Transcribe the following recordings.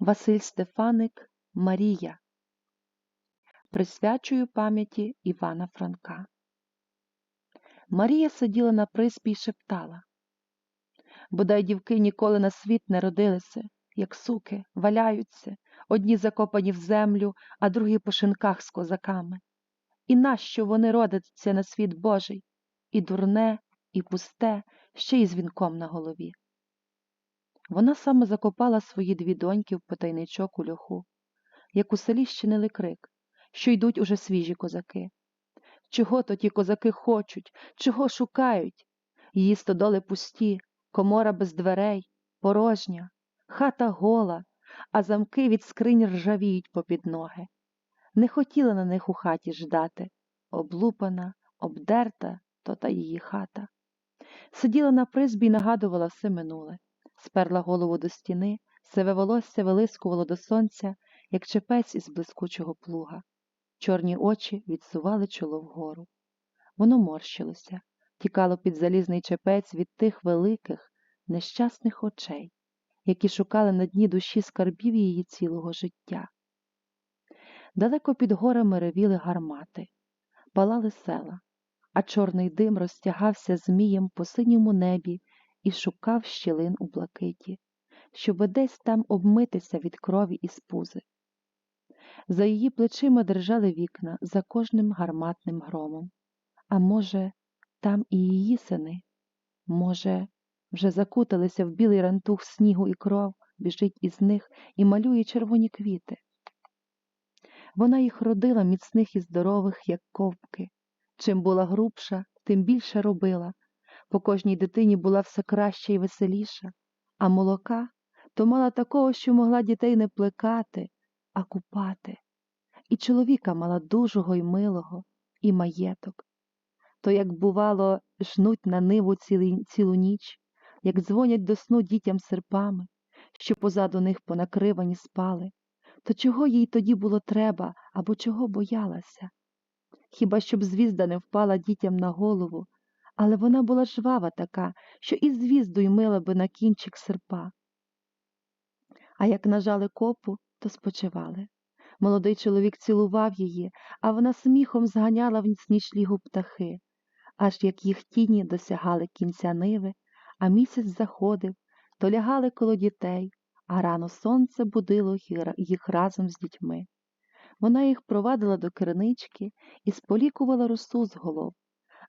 Василь Стефаник Марія. Присвячую пам'яті Івана Франка. Марія сиділа на приспі й шептала. Бодай дівки ніколи на світ не родилися, як суки, валяються, одні закопані в землю, а другі по шинках з козаками. І нащо вони родяться на світ Божий, і дурне, і пусте, ще й з вінком на голові. Вона саме закопала свої дві доньки в потайничок у льоху, як у селі щинили крик, що йдуть уже свіжі козаки. Чого то ті козаки хочуть, чого шукають? Її стодоли пусті, комора без дверей, порожня, хата гола, а замки від скринь ржавіють попід ноги. Не хотіла на них у хаті ждати, облупана, обдерта то та її хата. Сиділа на призбі й нагадувала все минуле сперла голову до стіни, сиве волосся вилискувало до сонця, як чепець із блискучого плуга. Чорні очі відсували чоло вгору. Воно морщилося, тікало під залізний чепець від тих великих, нещасних очей, які шукали на дні душі скарбів її цілого життя. Далеко під горами ревіли гармати, палали села, а чорний дим розтягався змієм по синьому небі і шукав щілин у блакиті, щоби десь там обмитися від крові і спузи. За її плечима держали вікна за кожним гарматним громом. А може, там і її сини? Може, вже закуталися в білий рантух снігу і кров, біжить із них і малює червоні квіти. Вона їх родила міцних і здорових, як ковбки. Чим була грубша, тим більше робила, по кожній дитині була все краща і веселіша, а молока то мала такого, що могла дітей не плекати, а купати. І чоловіка мала дужого й милого, і маєток. То, як, бувало, жнуть на ниву цілі, цілу ніч, як дзвонять до сну дітям серпами, що позаду них понакривані спали, то чого їй тоді було треба або чого боялася? Хіба щоб звізда не впала дітям на голову, але вона була жвава така, що і звізду й мила би на кінчик серпа. А як нажали копу, то спочивали. Молодий чоловік цілував її, а вона сміхом зганяла в нічлігу птахи, аж як їх тіні досягали кінця ниви, а місяць заходив, то лягали коло дітей, а рано сонце будило їх разом з дітьми. Вона їх провадила до кернички і сполікувала росу з голов,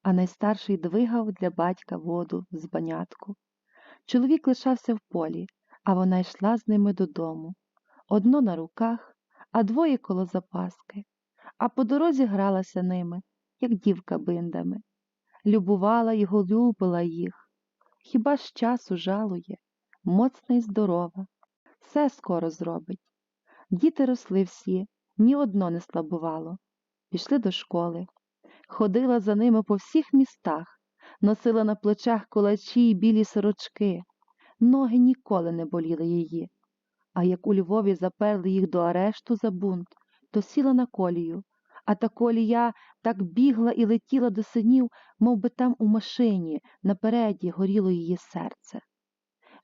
а найстарший двигав для батька воду з банятку. Чоловік лишався в полі, а вона йшла з ними додому. Одно на руках, а двоє коло запаски, а по дорозі гралася ними, як дівка биндами. Любувала й голюбила їх. Хіба ж часу жалує, моцна й здорова, все скоро зробить. Діти росли всі, ні одно не слабувало. Пішли до школи, ходила за ними по всіх містах, носила на плечах кулачі й білі сорочки. Ноги ніколи не боліли її. А як у Львові заперли їх до арешту за бунт, то сіла на колію, а та колія так бігла і летіла до синів, мов би там у машині напереді горіло її серце.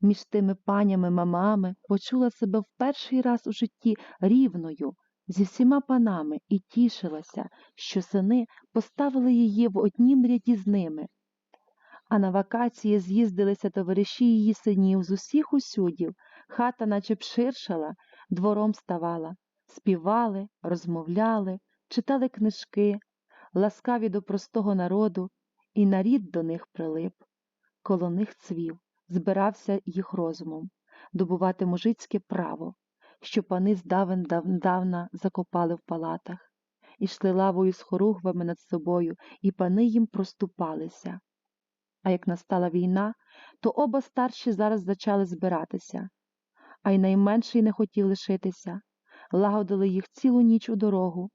Між тими панями мамами почула себе в перший раз у житті рівною, зі всіма панами і тішилася, що сини поставили її в однім ряді з ними. А на вакації з'їздилися товариші її синів з усіх усюдів, хата наче б ширшала, двором ставала, співали, розмовляли, читали книжки, ласкаві до простого народу, і нарід до них прилип. Коло них цвів, збирався їх розумом, добувати мужицьке право, що пани здавен давна закопали в палатах, ішли лавою з хоругвами над собою, і пани їм проступалися. А як настала війна, то оба старші зараз зачали збиратися, а й найменший не хотів лишитися, лагодили їх цілу ніч у дорогу,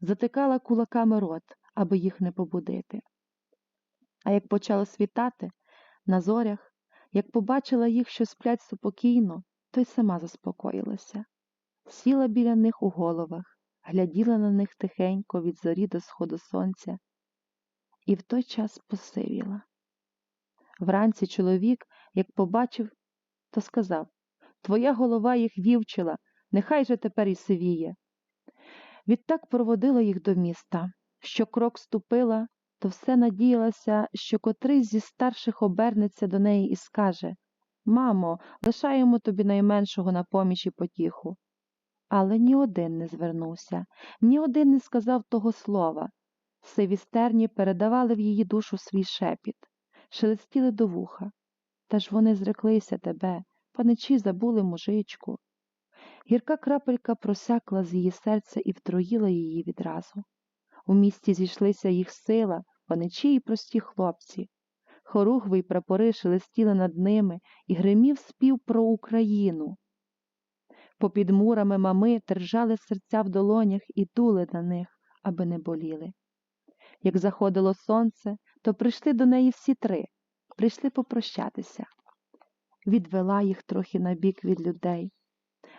затикала кулаками рот, аби їх не побудити. А як почало світати, на зорях, як побачила їх, що сплять спокійно, то й сама заспокоїлася. Сіла біля них у головах, гляділа на них тихенько від зорі до сходу сонця, і в той час посивіла. Вранці чоловік, як побачив, то сказав Твоя голова їх вівчила, нехай же тепер і сивіє. Відтак проводила їх до міста. Що крок ступила, то все надіялася, що котрий зі старших обернеться до неї і скаже Мамо, лишаємо тобі найменшого на поміч і потіху. Але ні один не звернувся, ні один не сказав того слова. Сиві стерні передавали в її душу свій шепіт, шелестіли до вуха. Та ж вони зреклися тебе, паничі забули мужичку. Гірка крапелька просякла з її серця і втроїла її відразу. У місті зійшлися їх сила, паничі й прості хлопці. Хоругви й прапори шелестіли над ними і гримів спів про Україну. Попід мурами мами держали серця в долонях і дули на них, аби не боліли. Як заходило сонце, то прийшли до неї всі три, прийшли попрощатися. Відвела їх трохи набік від людей,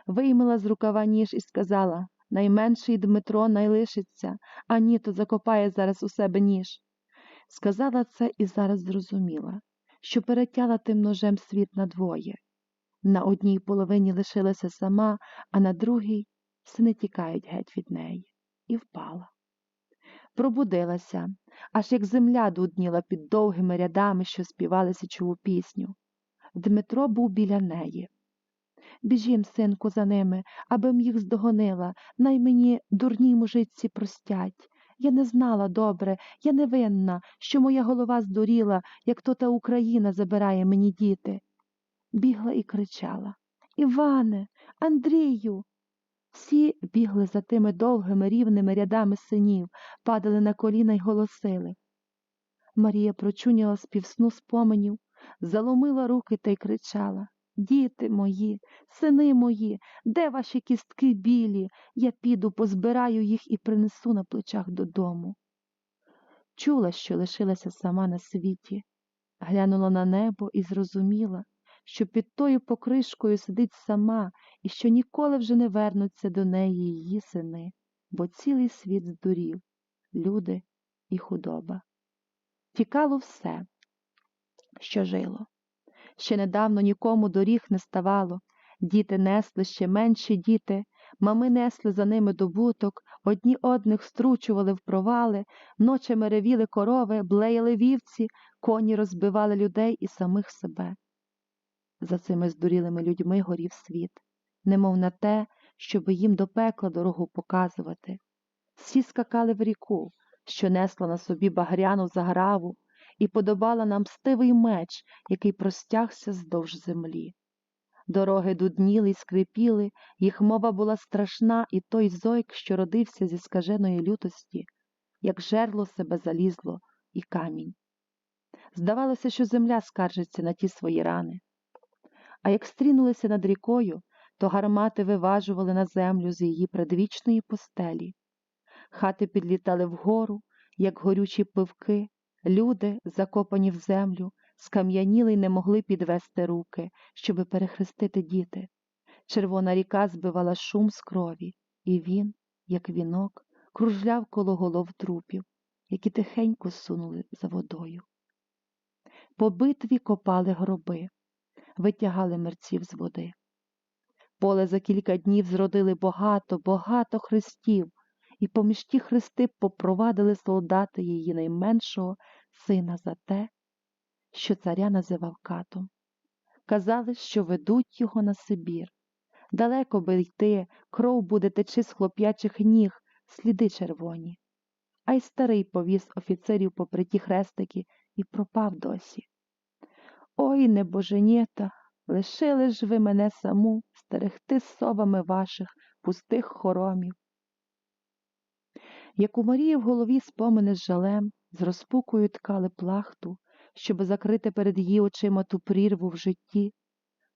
виймила з рукава ніж і сказала найменший Дмитро найлишиться, а ні, то закопає зараз у себе ніж. Сказала це і зараз зрозуміла, що перетяла тим ножем світ надвоє. На одній половині лишилася сама, а на другій сини тікають геть від неї, і впала. Пробудилася, аж як земля дудніла під довгими рядами, що співали січову пісню. Дмитро був біля неї. Біжім, синку, за ними, аби їх здогонила, най мені дурній мужиці простять. Я не знала добре, я не винна, що моя голова здуріла, як то та Україна забирає мені діти. Бігла і кричала Іване, Андрію. Всі бігли за тими довгими рівними рядами синів, падали на коліна й голосили. Марія прочуняла співсну споменів, заломила руки та й кричала Діти мої, сини мої, де ваші кістки білі? Я піду, позбираю їх і принесу на плечах додому. Чула, що лишилася сама на світі, глянула на небо і зрозуміла, що під тою покришкою сидить сама і що ніколи вже не вернуться до неї її сини, бо цілий світ здурів, люди і худоба. Тікало все, що жило. Ще недавно нікому доріг не ставало, діти несли ще менші діти, мами несли за ними добуток, одні одних стручували в провали, ночами ревіли корови, блеяли вівці, коні розбивали людей і самих себе. За цими здурілими людьми горів світ, немов на те, щоб їм до пекла дорогу показувати. Всі скакали в ріку, що несла на собі багряну заграву, і подобала нам стивий меч, який простягся здовж землі. Дороги дудніли й скрипіли, їх мова була страшна, і той зойк, що родився зі скаженої лютості, як жерло себе залізло і камінь. Здавалося, що земля скаржиться на ті свої рани. А як стрінулися над рікою, то гармати виважували на землю з її предвічної постелі. Хати підлітали вгору, як горючі пивки, люди, закопані в землю, скам'яніли й не могли підвести руки, щоби перехрестити діти. Червона ріка збивала шум з крові, і він, як вінок, кружляв коло голов трупів, які тихенько сунули за водою. По битві копали гроби витягали мерців з води. Поле за кілька днів зродили багато, багато хрестів, і поміж ті хрести попровадили солдати її найменшого сина за те, що царя називав катом. Казали, що ведуть його на Сибір. Далеко би йти, кров буде течи з хлоп'ячих ніг, сліди червоні. А й старий повіз офіцерів попри ті хрестики і пропав досі. Ой, небоженєта, лишили ж ви мене саму стерегти совами ваших пустих хоромів. Як у Марії в голові спомини з жалем, з розпукою ткали плахту, щоб закрити перед її очима ту прірву в житті,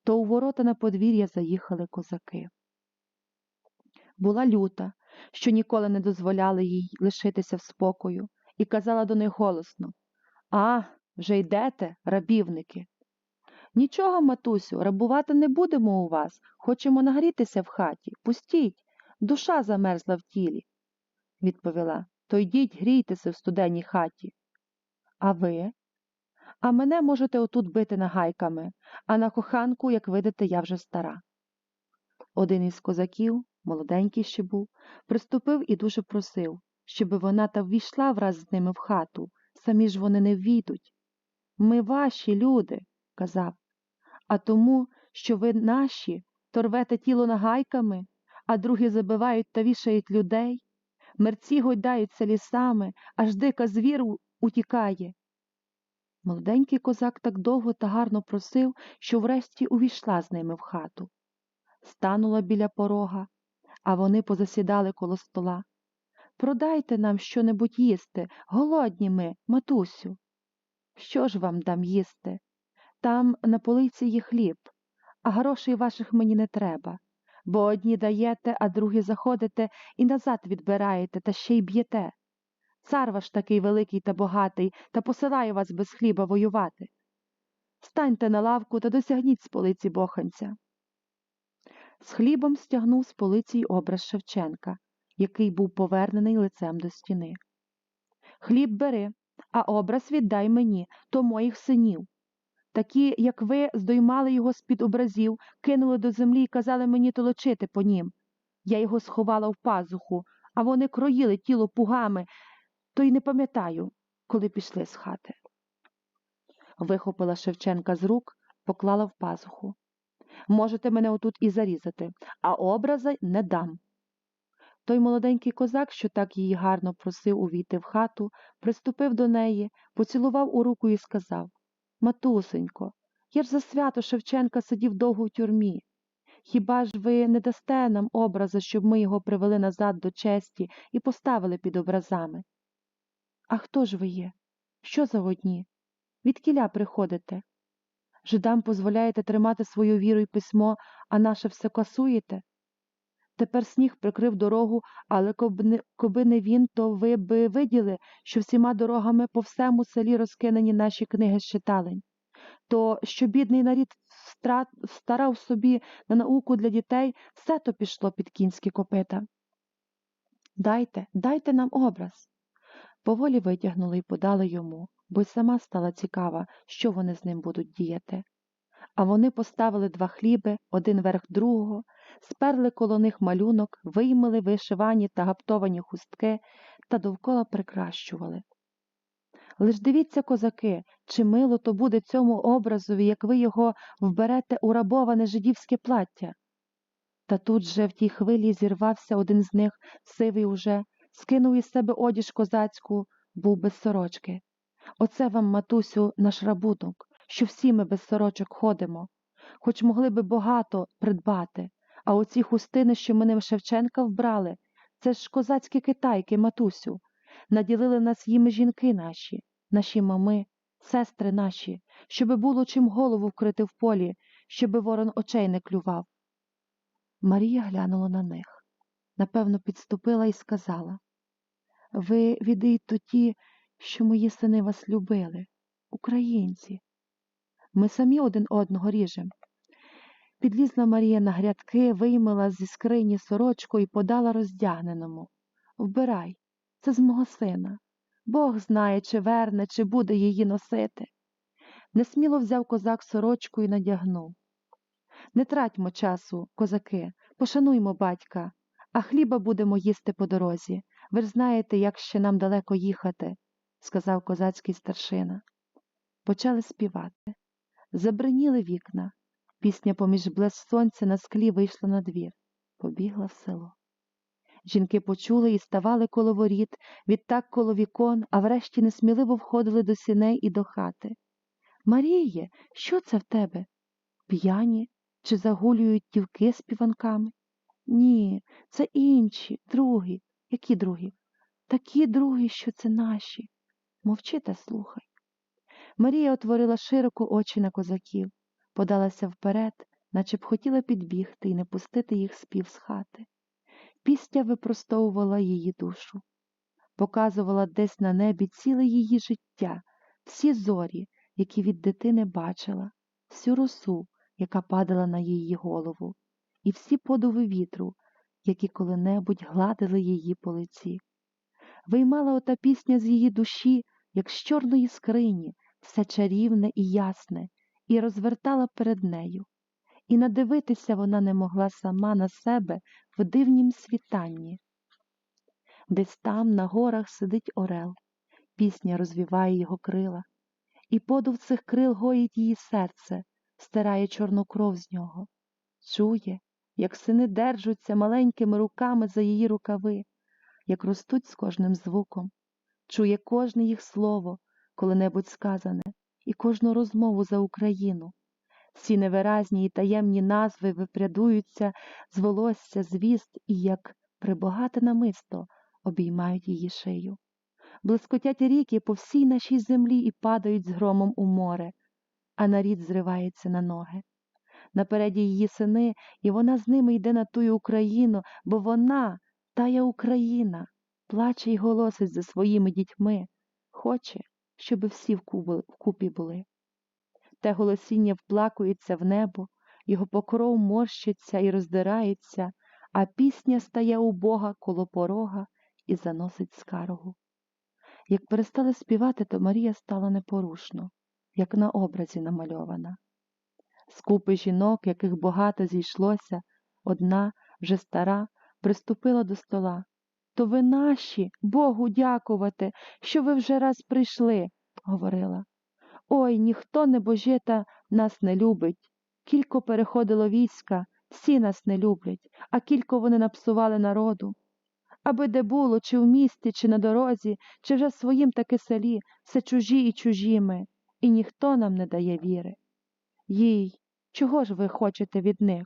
то у ворота на подвір'я заїхали козаки. Була люта, що ніколи не дозволяли їй лишитися в спокою, і казала до них голосно А, вже йдете, рабівники. Нічого, матусю, рабувати не будемо у вас, хочемо нагрітися в хаті. Пустіть, душа замерзла в тілі, відповіла. То йдіть, грійтеся в студенній хаті. А ви? А мене можете отут бити нагайками, а на коханку, як видите, я вже стара. Один із козаків, молоденький ще був, приступив і дуже просив, щоби вона та ввійшла враз з ними в хату, самі ж вони не ввійдуть. Ми ваші люди, казав, а тому, що ви наші, то рвете тіло нагайками, а другі забивають та вішають людей, мерці гойдаються лісами, аж дика звір утікає. Молоденький козак так довго та гарно просив, що врешті увійшла з ними в хату. Станула біля порога, а вони позасідали коло стола. Продайте нам що-небудь їсти, голодні ми, матусю. Що ж вам дам їсти? Там на полиці є хліб, а грошей ваших мені не треба, бо одні даєте, а другі заходите і назад відбираєте та ще й б'єте. Цар ваш такий великий та богатий та посилає вас без хліба воювати. Станьте на лавку та досягніть з полиці боханця. З хлібом стягнув з полиці й образ Шевченка, який був повернений лицем до стіни. Хліб бери, а образ віддай мені, то моїх синів. Такі, як ви, здоймали його з-під образів, кинули до землі і казали мені толочити по нім. Я його сховала в пазуху, а вони кроїли тіло пугами, то й не пам'ятаю, коли пішли з хати. Вихопила Шевченка з рук, поклала в пазуху. Можете мене отут і зарізати, а образа не дам. Той молоденький козак, що так її гарно просив увійти в хату, приступив до неї, поцілував у руку і сказав Матусенько, я ж за свято Шевченка сидів довго в тюрмі. Хіба ж ви не дасте нам образа, щоб ми його привели назад до честі і поставили під образами? А хто ж ви є? Що за одні? Від кіля приходите? Жидам дозволяєте тримати свою віру й письмо, а наше все касуєте? Тепер сніг прикрив дорогу, але коби не він, то ви би виділи, що всіма дорогами по всему селі розкинені наші книги з читалень. То, що бідний нарід старав собі на науку для дітей, все то пішло під кінські копита. Дайте, дайте нам образ. Поволі витягнули й подали йому, бо й сама стала цікава, що вони з ним будуть діяти. А вони поставили два хліби, один верх другого, сперли коло них малюнок, виймали вишивані та гаптовані хустки та довкола прикращували. Лиш дивіться, козаки, чи мило то буде цьому образові, як ви його вберете у рабоване жидівське плаття. Та тут же в тій хвилі зірвався один з них, сивий уже, скинув із себе одіж козацьку, був без сорочки. Оце вам, матусю, наш рабунок, що всі ми без сорочок ходимо, хоч могли би багато придбати, а оці хустини, що ми ним Шевченка вбрали, це ж козацькі китайки, матусю, наділили нас їми жінки наші, наші мами, сестри наші, щоби було чим голову вкрити в полі, щоби ворон очей не клював. Марія глянула на них, напевно, підступила і сказала Ви відійте ті, що мої сини вас любили, українці. Ми самі один одного ріжем. Підлізла Марія на грядки, виймала зі скрині сорочку і подала роздягненому. Вбирай, це з мого сина. Бог знає, чи верне, чи буде її носити. Несміло взяв козак сорочку і надягнув. Не тратьмо часу, козаки, пошануймо батька, а хліба будемо їсти по дорозі. Ви ж знаєте, як ще нам далеко їхати, сказав козацький старшина. Почали співати. Забриніли вікна. Пісня поміж блеск сонця на склі вийшла на двір, побігла в село. Жінки почули і ставали коло воріт, відтак коло вікон, а врешті несміливо входили до сіней і до хати. Маріє, що це в тебе? П'яні чи загулюють дівки з піванками? Ні, це інші, другі. Які другі? Такі другі, що це наші. Мовчи та слухай. Марія отворила широко очі на козаків подалася вперед, наче б хотіла підбігти і не пустити їх спів з хати. Пістя випростовувала її душу, показувала десь на небі ціле її життя, всі зорі, які від дитини бачила, всю росу, яка падала на її голову, і всі подуви вітру, які коли-небудь гладили її по лиці. Виймала ота пісня з її душі, як з чорної скрині, все чарівне і ясне, і розвертала перед нею, і надивитися вона не могла сама на себе в дивнім світанні. Десь там, на горах, сидить орел, пісня розвіває його крила, і подув цих крил гоїть її серце, стирає чорну кров з нього, чує, як сини держуться маленькими руками за її рукави, як ростуть з кожним звуком, чує кожне їх слово, коли-небудь сказане, і кожну розмову за Україну. Всі невиразні і таємні назви випрядуються з волосся, звіст і, як прибогате намисто, обіймають її шию. Блискотять ріки по всій нашій землі і падають з громом у море, а нарід зривається на ноги. Напереді її сини, і вона з ними йде на тую Україну, бо вона, тая Україна, плаче й голосить за своїми дітьми, хоче, щоби всі вкупі були. Те голосіння вплакується в небо, його покров морщиться і роздирається, а пісня стає у Бога коло порога і заносить скаргу. Як перестали співати, то Марія стала непорушно, як на образі намальована. Скупи жінок, яких багато зійшлося, одна, вже стара, приступила до стола. То ви наші, Богу дякувати, що ви вже раз прийшли, говорила. Ой, ніхто небожита нас не любить. Кілько переходило війська, всі нас не люблять, а кілько вони напсували народу. Аби де було, чи в місті, чи на дорозі, чи вже в своїм таки селі, все чужі і чужіми, і ніхто нам не дає віри. Їй, чого ж ви хочете від них?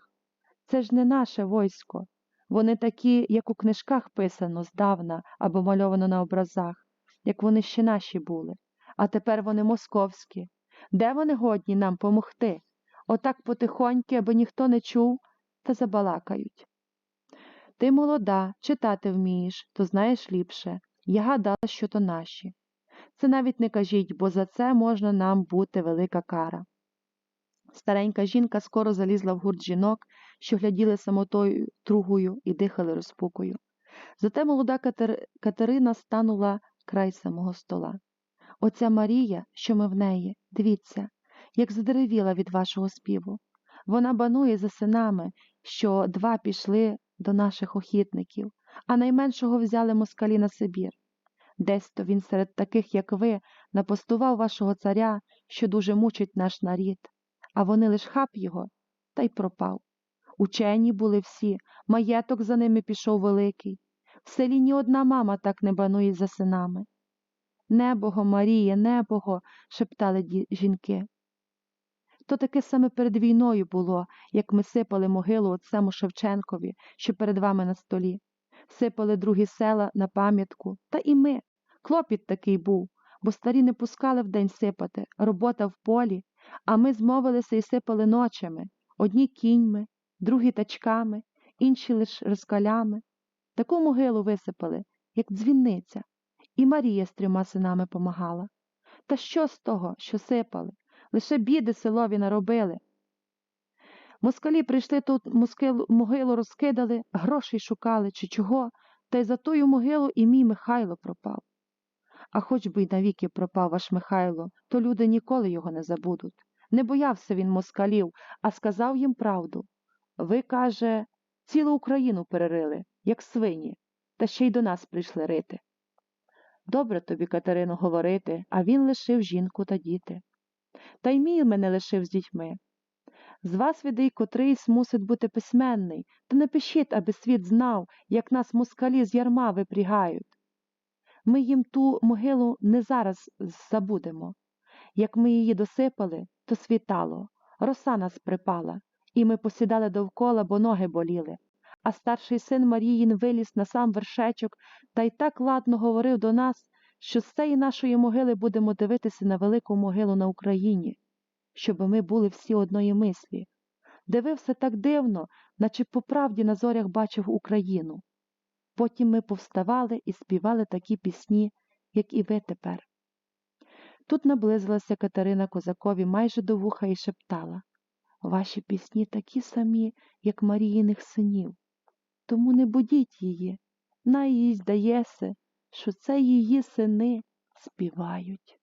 Це ж не наше войсько. Вони такі, як у книжках писано здавна або мальовано на образах, як вони ще наші були а тепер вони московські. Де вони годні нам помогти? Отак потихоньки, аби ніхто не чув, та забалакають. Ти молода, читати вмієш, то знаєш ліпше. Я гадала, що то наші. Це навіть не кажіть, бо за це можна нам бути велика кара. Старенька жінка скоро залізла в гурт жінок, що гляділи самотою тругою і дихали розпукою. Зате молода Катерина станула край самого стола. Оця Марія, що ми в неї, дивіться, як задеревіла від вашого співу. Вона банує за синами, що два пішли до наших охітників, а найменшого взяли москалі на Сибір. Десь то він серед таких, як ви, напостував вашого царя, що дуже мучить наш нарід, а вони лиш хап його, та й пропав. Учені були всі, маєток за ними пішов великий. В селі ні одна мама так не банує за синами. Небого, Маріє, небого, шептали жінки. То таке саме перед війною було, як ми сипали могилу отцему Шевченкові, що перед вами на столі, сипали другі села на пам'ятку, та і ми. Клопіт такий був, бо старі не пускали вдень сипати, робота в полі, а ми змовилися і сипали ночами одні кіньми, другі тачками, інші лиш розкалями. Таку могилу висипали, як дзвінниця. І Марія з трьома синами помагала. Та що з того, що сипали? Лише біди селові наробили. Москалі прийшли тут могилу розкидали, грошей шукали, чи чого, та й за тую могилу і мій Михайло пропав. А хоч би й навіки пропав ваш Михайло, то люди ніколи його не забудуть. Не боявся він москалів, а сказав їм правду. Ви, каже, цілу Україну перерили, як свині, та ще й до нас прийшли рити. Добре тобі, Катерино, говорити, а він лишив жінку та діти. Та й мій мене лишив з дітьми. З вас відей котрийсь мусить бути письменний, та напишіть, аби світ знав, як нас москалі з ярма випрягають. Ми їм ту могилу не зараз забудемо. Як ми її досипали, то світало, роса нас припала, і ми посідали довкола, бо ноги боліли а старший син Маріїн виліз на сам вершечок та й так ладно говорив до нас, що з цієї нашої могили будемо дивитися на велику могилу на Україні, щоб ми були всі одної мислі. Дивився так дивно, наче по правді на зорях бачив Україну. Потім ми повставали і співали такі пісні, як і ви тепер. Тут наблизилася Катерина козакові майже до вуха і шептала Ваші пісні такі самі, як Маріїних синів. Тому не будіть її, най їй здається, що це її сини співають.